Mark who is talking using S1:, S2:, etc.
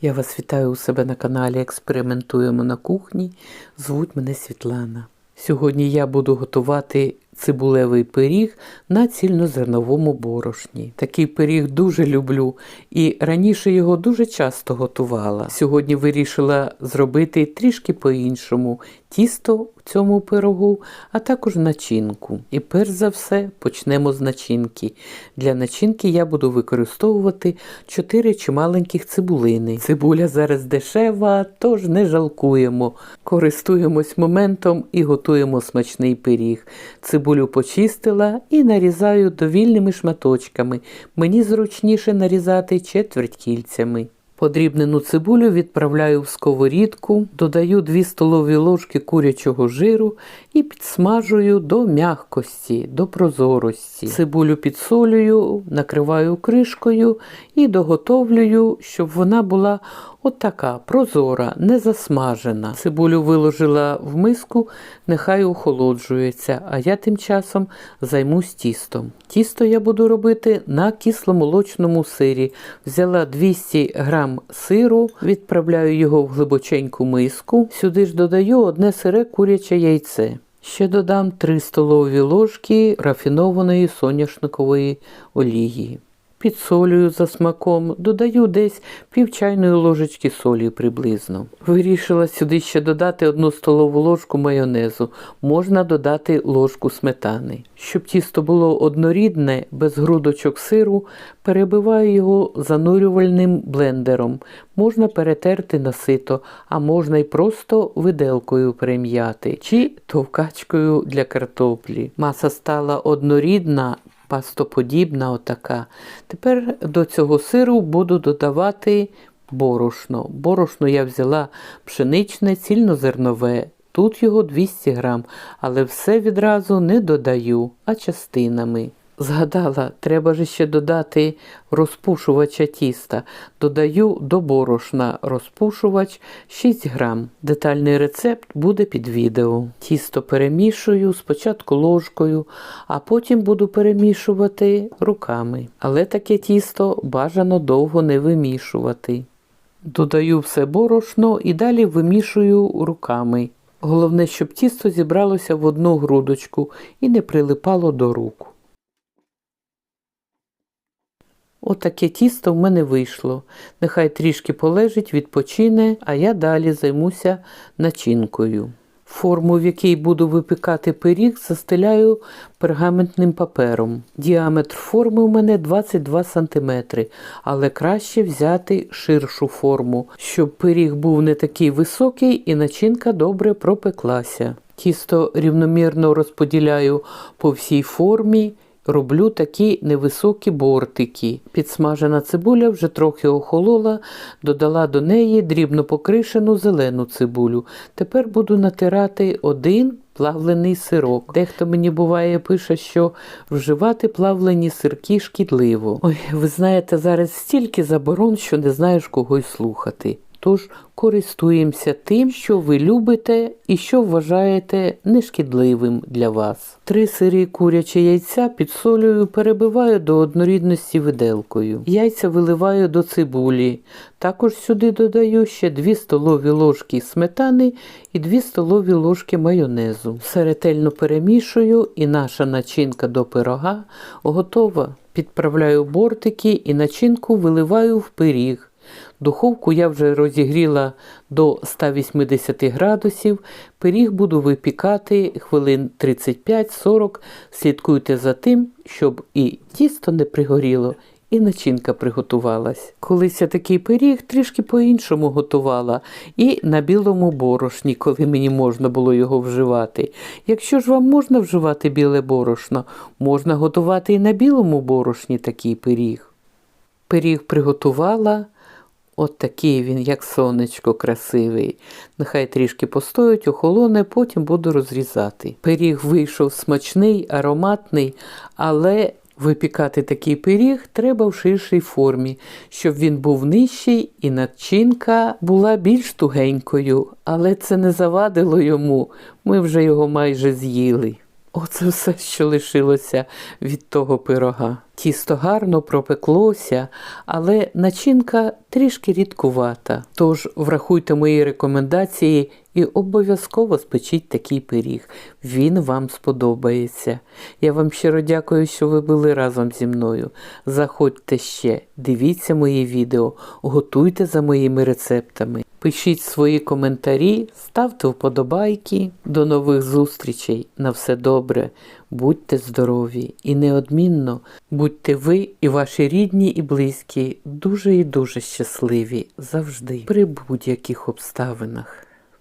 S1: Я вас вітаю у себе на каналі Експериментуємо на кухні. Звуть мене Світлана. Сьогодні я буду готувати цибулевий пиріг на цільнозерновому борошні. Такий пиріг дуже люблю і раніше його дуже часто готувала. Сьогодні вирішила зробити трішки по-іншому тісто в цьому пирогу, а також начинку. І перш за все почнемо з начинки. Для начинки я буду використовувати 4 чималеньких цибулини. Цибуля зараз дешева, тож не жалкуємо. Користуємось моментом і готуємо смачний пиріг. Цибулю почистила і нарізаю довільними шматочками. Мені зручніше нарізати четверть кільцями. Подрібнену цибулю відправляю в сковорідку, додаю 2 столові ложки курячого жиру і підсмажую до м'якості, до прозорості. Цибулю підсолюю, накриваю кришкою і доготовлюю, щоб вона була отака прозора, не засмажена. Цибулю виложила в миску, нехай охолоджується, а я тим часом займусь тістом. Тісто я буду робити на кисломолочному сирі. Взяла 200 грам сиру, відправляю його в глибоченьку миску. Сюди ж додаю одне сире куряче яйце. Ще додам 3 столові ложки рафінованої соняшникової олії. Підсолюю за смаком, додаю десь пів чайної ложечки солі приблизно. Вирішила сюди ще додати одну столову ложку майонезу, можна додати ложку сметани. Щоб тісто було однорідне, без грудочок сиру, перебиваю його занурювальним блендером. Можна перетерти на сито, а можна й просто виделкою перем'яти чи товкачкою для картоплі. Маса стала однорідна, пастоподібна отака. Тепер до цього сиру буду додавати борошно. Борошно я взяла пшеничне, цільнозернове. Тут його 200 грам, але все відразу не додаю, а частинами. Згадала, треба ж ще додати розпушувача тіста. Додаю до борошна розпушувач 6 грам. Детальний рецепт буде під відео. Тісто перемішую спочатку ложкою, а потім буду перемішувати руками. Але таке тісто бажано довго не вимішувати. Додаю все борошно і далі вимішую руками. Головне, щоб тісто зібралося в одну грудочку і не прилипало до рук. Отаке тісто в мене вийшло. Нехай трішки полежить, відпочине, а я далі займуся начинкою. Форму, в якій буду випікати пиріг, застеляю пергаментним папером. Діаметр форми у мене 22 см, але краще взяти ширшу форму, щоб пиріг був не такий високий і начинка добре пропеклася. Тісто рівномірно розподіляю по всій формі. Роблю такі невисокі бортики. Підсмажена цибуля вже трохи охолола, додала до неї дрібно покришену зелену цибулю. Тепер буду натирати один плавлений сирок. Дехто мені буває пише, що вживати плавлені сирки шкідливо. Ой, ви знаєте, зараз стільки заборон, що не знаєш кого й слухати. Тож користуємося тим, що ви любите і що вважаєте нешкідливим для вас. Три сирі курячі яйця підсолюю, перебиваю до однорідності виделкою. Яйця виливаю до цибулі. Також сюди додаю ще 2 столові ложки сметани і 2 столові ложки майонезу. Все ретельно перемішую і наша начинка до пирога готова. Підправляю бортики і начинку виливаю в пиріг. Духовку я вже розігріла до 180 градусів. Пиріг буду випікати хвилин 35-40. Слідкуйте за тим, щоб і тісто не пригоріло, і начинка приготувалась. Колись я такий пиріг трішки по-іншому готувала, і на білому борошні, коли мені можна було його вживати. Якщо ж вам можна вживати біле борошно, можна готувати і на білому борошні такий пиріг. Пиріг приготувала. От такий він, як сонечко, красивий. Нехай трішки постоять, охолоне, потім буду розрізати. Пиріг вийшов смачний, ароматний, але випікати такий пиріг треба в ширшій формі, щоб він був нижчий і начинка була більш тугенькою. Але це не завадило йому, ми вже його майже з'їли. Оце все, що лишилося від того пирога. Тісто гарно пропеклося, але начинка трішки рідкувата. Тож врахуйте мої рекомендації і обов'язково спечіть такий пиріг. Він вам сподобається. Я вам щиро дякую, що ви були разом зі мною. Заходьте ще, дивіться мої відео, готуйте за моїми рецептами. Пишіть свої коментарі, ставте вподобайки. До нових зустрічей. На все добре. Будьте здорові і неодмінно будьте ви і ваші рідні і близькі дуже і дуже щасливі завжди при будь-яких обставинах.